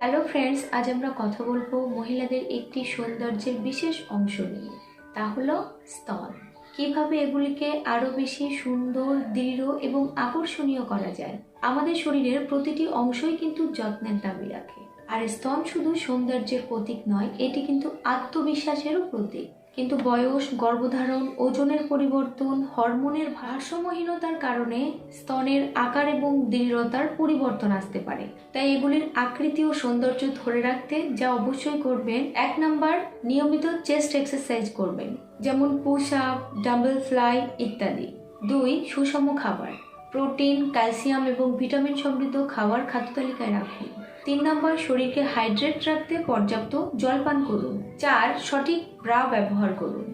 Hello friends আজ আমরা কথা বলব মহিলাদের একটি সৌন্দর্যের বিশেষ অংশ নিয়ে। তা হলো স্তন। কীভাবে এগুলিকে আরও বেশি সুন্দর, দৃঢ় এবং আকর্ষণীয় করা যায়, আমাদের শরীরের প্রতিটি অংশই কিন্তু যত্নের দাবি রাখে। আর স্তন শুধু সৌন্দর্যের প্রতীক নয়, এটি কিন্তু আত্মবিশ্বাসেরও প্রতীক। কিন্তু বয়স, গর্ভধারণ, ওজনের পরিবর্তন, হরমোনের ভারসাম্যহীনতার কারণে স্তনের আকার এবং দৃঢ়তার পরিবর্তন আসতে পারে। তাই এগুলির আকৃতি ও সৌন্দর্য ধরে রাখতে যা অবশ্যই করবেন, এক নাম্বার নিয়মিত চেস্ট এক্সারসাইজ করবেন, যেমন পুশ আপ ডাম্বল ফ্লাই ইত্যাদি। দুই, সুষম খাবার। প্রোটিন, ক্যালসিয়াম এবং ভিটামিন সমৃদ্ধ খাবার খাদ্য তালিকায় রাখুন। তিন নম্বর শরীরকে হাইড্রেট রাখতে পর্যাপ্ত জল পান করুন। চার, সঠিক ব্রা ব্যবহার করুন।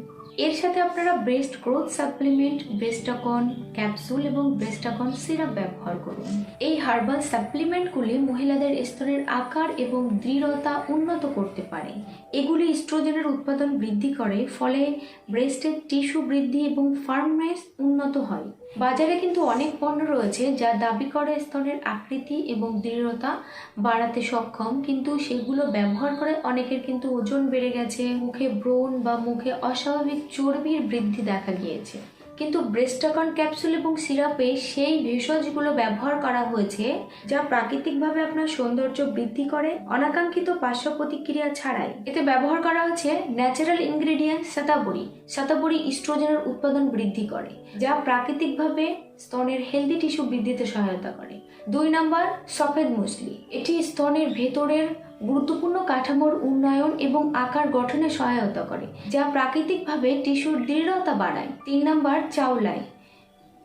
এর সাথে আপনারা breast growth supplement Bestacon capsule এবং বেস্টাকন সিরাপ ব্যবহার করুন। এই হার্বাল সাপ্লিমেন্টগুলি মহিলাদের স্তরের আকার এবং দৃঢ়তা উন্নত করতে পারে। এগুলি ইস্ট্রোজেনের উৎপাদন বৃদ্ধি করে, ফলে ব্রেস্টের টিস্যু বৃদ্ধি এবং ফার্মনেস উন্নত হয়। বাজারে কিন্তু অনেক পণ্য রয়েছে যা দাবি করা স্তরের আকৃতি এবং দৃঢ়তা বাড়াতে সক্ষম। কিন্তু সেগুলো ব্যবহার করে অনেকের কিন্তু ওজন বেড়ে গেছে, মুখে ব্রণ বা মুখে অস্বাভাবিক চর্বির বৃদ্ধি দেখা গিয়েছে। কিন্তু ব্রেস্টাকন ক্যাপসুল এবং সিরাপে সেই ভেষজগুলো ব্যবহার করা হয়েছে, যা প্রাকৃতিকভাবে আপনার সৌন্দর্য বৃদ্ধি করে, অনাকাঙ্ক্ষিত পার্শ্ব প্রতিক্রিয়া ছাড়াই। এতে ব্যবহার করা হচ্ছে ন্যাচারাল ইনগ্রেডিয়েন্ট সাতাবড়ি। সাতাবড়ি ইস্ট্রোজেনের উৎপাদন বৃদ্ধি করে, যা প্রাকৃতিকভাবে স্তনের হেলদি টিস্যু বৃদ্ধিতে সহায়তা করে। দুই নাম্বার সফেদ মুসলি। এটি স্তনের ভেতরের গুরুত্বপূর্ণ কাঠামোর উন্নয়ন এবং আকার গঠনে সহায়তা করে, যা প্রাকৃতিকভাবে টিস্যুর দৃঢ়তা বাড়ায়। তিন নাম্বার চাউলাই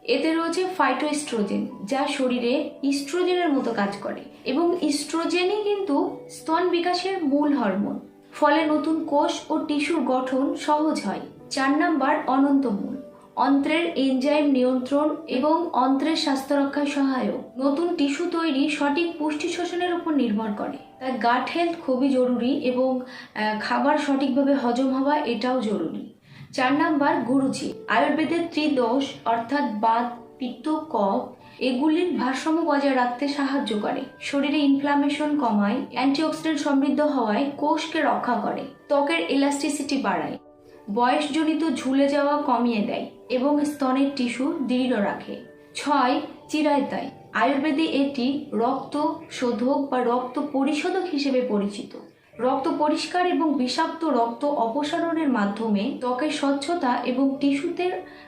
এতে রয়েছে ফাইটোস্ট্রোজেন যা শরীরে ইস্ট্রোজেনের মতো কাজ করে এবং ইস্ট্রোজেনই কিন্তু স্তন বিকাশের মূল হরমোন। ফলে নতুন কোষ ও টিস্যুর গঠন সহজ হয়। চার নাম্বার অনন্তমূল অন্ত্রের এনজাইম নিয়ন্ত্রণ এবং অন্ত্রের স্বাস্থ্য রক্ষায় সহায়ক। নতুন টিস্যু তৈরি সঠিক পুষ্টি শোষণের উপর নির্ভর করে। তাই গাট হেলথ খুবই জরুরি এবং খাবার সঠিকভাবে হজম হওয়া এটাও জরুরি। চার নাম্বার গুরুচি আয়ুর্বেদের ত্রিদোষ অর্থাৎ বাত পিত্ত, কফ, এগুলির ভারসাম্য বজায় রাখতে সাহায্য করে। শরীরে ইনফ্লামেশন কমায় অ্যান্টিঅক্সিডেন্ট সমৃদ্ধ হওয়ায় কোষকে রক্ষা করে, ত্বকের ইলাস্টিসিটি বাড়ায়, বয়সজনিত ঝুলে যাওয়া কমিয়ে দেয় এবং স্তনের টিস্যু দৃঢ় রাখে। ছয় চিরায়তায় আয়ুর্বেদে এটি রক্ত শোধক বা রক্ত পরিশোধক হিসেবে পরিচিত। রক্ত পরিষ্কার এবং বিষাক্ত রক্ত অপসারণের মাধ্যমে ত্বকের স্বচ্ছতা এবং টিস্যুতে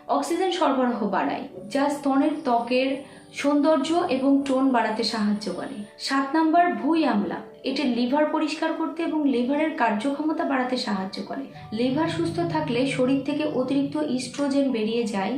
অক্সিজেন সরবরাহ বাড়ায়, যা স্তনের ত্বকের সৌন্দর্য এবং টোন বাড়াতে সাহায্য করে। সাত নাম্বার, ভুই আমলা। এটি লিভার পরিষ্কার করতে এবং লিভারের কার্যক্ষমতা বাড়াতে সাহায্য করে। লিভার সুস্থ থাকলে শরীর থেকে অতিরিক্ত ইস্ট্রোজেন বেরিয়ে যায়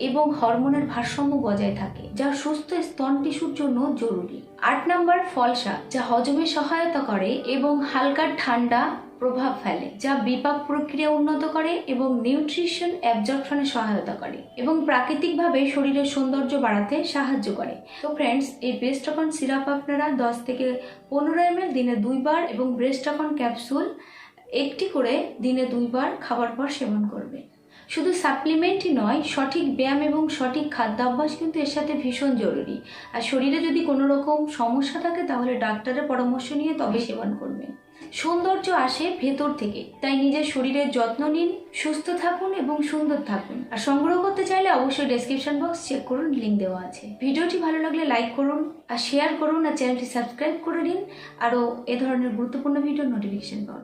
এবং হরমোনের ভারসাম্য বজায় থাকে, যা সুস্থ স্তন টিস্যুর জন্য জরুরি। আট নাম্বার ফলসা যা হজমে সহায়তা করে এবং হালকা ঠান্ডা প্রভাব ফেলে, যা বিপাক প্রক্রিয়া উন্নত করে এবং নিউট্রিশন অ্যাবজর্পশনে সহায়তা করে এবং প্রাকৃতিকভাবে শরীরের সৌন্দর্য বাড়াতে সাহায্য করে। তো ফ্রেন্ডস এই বেস্টকন সিরাপ আপনারা দশ থেকে পনেরো এম দিনে দুইবার এবং ব্রেস্টকন ক্যাপসুল একটি করে দিনে দুইবার খাবার পর সেবন করবে শুধু সাপ্লিমেন্টই নয়, সঠিক ব্যায়াম এবং সঠিক খাদ্যাভ্যাস কিন্তু এর সাথে ভীষণ জরুরি। আর শরীরে যদি কোনো রকম সমস্যা থাকে, তাহলে ডাক্তারের পরামর্শ নিয়ে তবে সেবন করবেন। সৌন্দর্য আসে ভেতর থেকে, তাই নিজের শরীরের যত্ন নিন, সুস্থ থাকুন এবং সুন্দর থাকুন। আর সংগ্রহ করতে চাইলে অবশ্যই ডেসক্রিপশন বক্স চেক করুন লিঙ্ক দেওয়া আছে। ভিডিওটি ভালো লাগলে লাইক করুন, আর শেয়ার করুন, আর চ্যানেলটি সাবস্ক্রাইব করে নিন। আরও এ ধরনের গুরুত্বপূর্ণ ভিডিও নোটিফিকেশন পাওয়ার